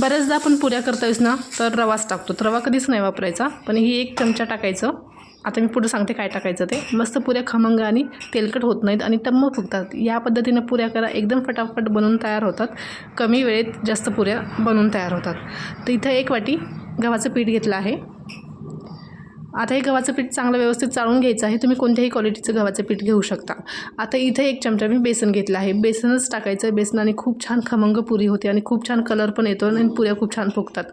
बऱ्याचदा आपण पुऱ्या करतोयस ना तर रवाच टाकतो. रवा कधीच नाही वापरायचा पण ही एक चमचा टाकायचं. आता मी पुढे सांगते काय टाकायचं ते. मस्त पुऱ्या खमंग आणि तेलकट होत नाहीत आणि टम्म फुगतात. या पद्धतीनं पुऱ्या करा. एकदम फटाफट बनवून तयार होतात. कमी वेळेत जास्त पुऱ्या बनवून तयार होतात. तर इथं एक वाटी गव्हाचं पीठ घेतलं आहे. आता हे गव्हाचं पीठ चांगलं व्यवस्थित चाळून घ्यायचं आहे. तुम्ही कोणत्याही क्वालिटीचं गव्हाचं पीठ घेऊ शकता. आता इथे एक चमचा मी बेसन घेतलं आहे. बेसनच टाकायचं आहे. बेसनाने खूप छान खमंग पुरी होते आणि खूप छान कलर पण येतो आणि पुऱ्या खूप छान फुगतात.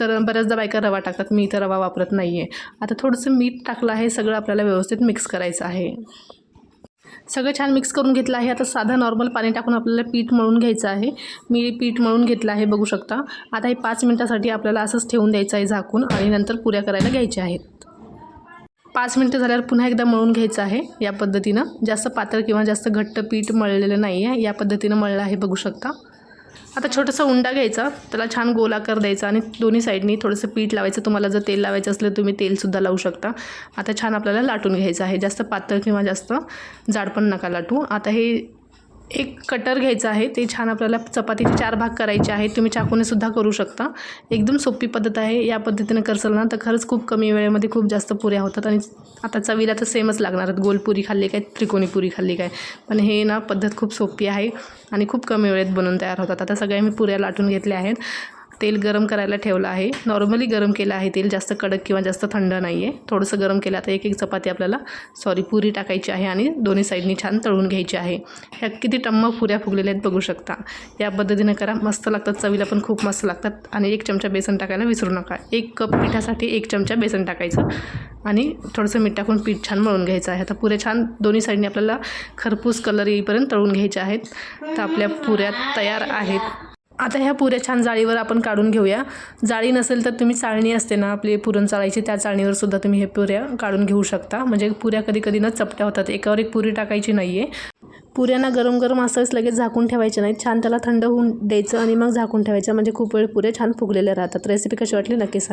तर बऱ्याचदा बायका रवा टाकतात. मी इथं रवा वापरत नाही आहे आता थोडंसं मीठ टाकलं आहे. सगळं आपल्याला व्यवस्थित मिक्स करायचं आहे. सगळं छान मिक्स करून घेतलं आहे. आता साधं नॉर्मल पाणी टाकून आपल्याला पीठ मळून घ्यायचं आहे. मी पीठ मळून घेतलं आहे बघू शकता. आता हे पाच मिनटासाठी आपल्याला असंच ठेवून द्यायचं आहे झाकून आणि नंतर पुऱ्या करायला घ्यायच्या आहेत. पाच मिनटं झाल्यावर पुन्हा एकदा मळून घ्यायचं आहे या पद्धतीनं. जास्त पातळ किंवा जास्त घट्ट पीठ मळलेलं नाही आहे. या पद्धतीनं मळलं आहे बघू शकता. आता छोटासा उंडा घ्यायचा. त्याला छान गोलाकार द्यायचा आणि दोन्ही साईडनी थोडंसं पीठ लावायचं. तुम्हाला जर तेल लावायचं असलं तुम्ही तेलसुद्धा लावू शकता. आता छान आपल्याला लाटून घ्यायचं आहे. जास्त पातळ किंवा जास्त जाड पण नका लाटू. आता हे एक कटर घ्यायचं आहे. ते छान आपल्याला चपातीचे चार भाग करायचे आहेत. तुम्ही चाकूनेसुद्धा करू शकता. एकदम सोपी पद्धत आहे. या पद्धतीने करसाल ना तर खरंच खूप कमी वेळेमध्ये खूप जास्त पुऱ्या होतात आणि आता चवीला तर सेमच लागणार आहेत. गोलपुरी खाल्ली काय त्रिकोणी पुरी खाल्ली काय. पण हे ना पद्धत खूप सोपी आहे आणि खूप कमी वेळेत बनवून तयार होतात. आता सगळ्या मी पुऱ्या लाटून घेतल्या आहेत. तेल गरम करायला ठेवलं आहे. नॉर्मली गरम केलं आहे तेल जास्त कडक किंवा जास्त थंड नाही आहे थोडंसं गरम केलं आता एक एक चपाती आपल्याला सॉरी पुरी टाकायची आहे आणि दोन्ही साईडनी छान तळून घ्यायची आहे. ह्या किती टम्म पुऱ्या फुगलेल्या आहेत बघू शकता. या पद्धतीने करा. मस्त लागतात चवीला पण खूप मस्त लागतात. आणि एक चमचा बेसन टाकायला विसरू नका. एक कप पिठासाठी एक चमचा बेसन टाकायचं आणि थोडंसं मीठ टाकून पीठ छान मळून घ्यायचं आहे. आता पुऱ्या छान दोन्ही साईडने आपल्याला खरपूस कलर येईपर्यंत तळून घ्यायच्या आहेत. तर आपल्या पुऱ्या तयार आहेत. आता ह्या पुऱ्या छान जाळीवर आपण काढून घेऊया. जाळी नसेल तर तुम्ही चाळणी असते ना आपली पुरण चाळायची त्या चाळणीवर सुद्धा तुम्ही हे पुऱ्या काढून घेऊ शकता. म्हणजे पुऱ्या कधी कधी न चपट्या होतात एकावर एक पुरी टाकायची नाही आहे पुऱ्यांना गरम गरम असंच लगेच झाकून ठेवायचे नाहीत. छान त्याला थंड होऊन द्यायचं आणि मग झाकून ठेवायचं. म्हणजे खूप वेळ पुऱ्या छान फुगलेल्या राहतात. रेसिपी कशी वाटली नक्की सांग.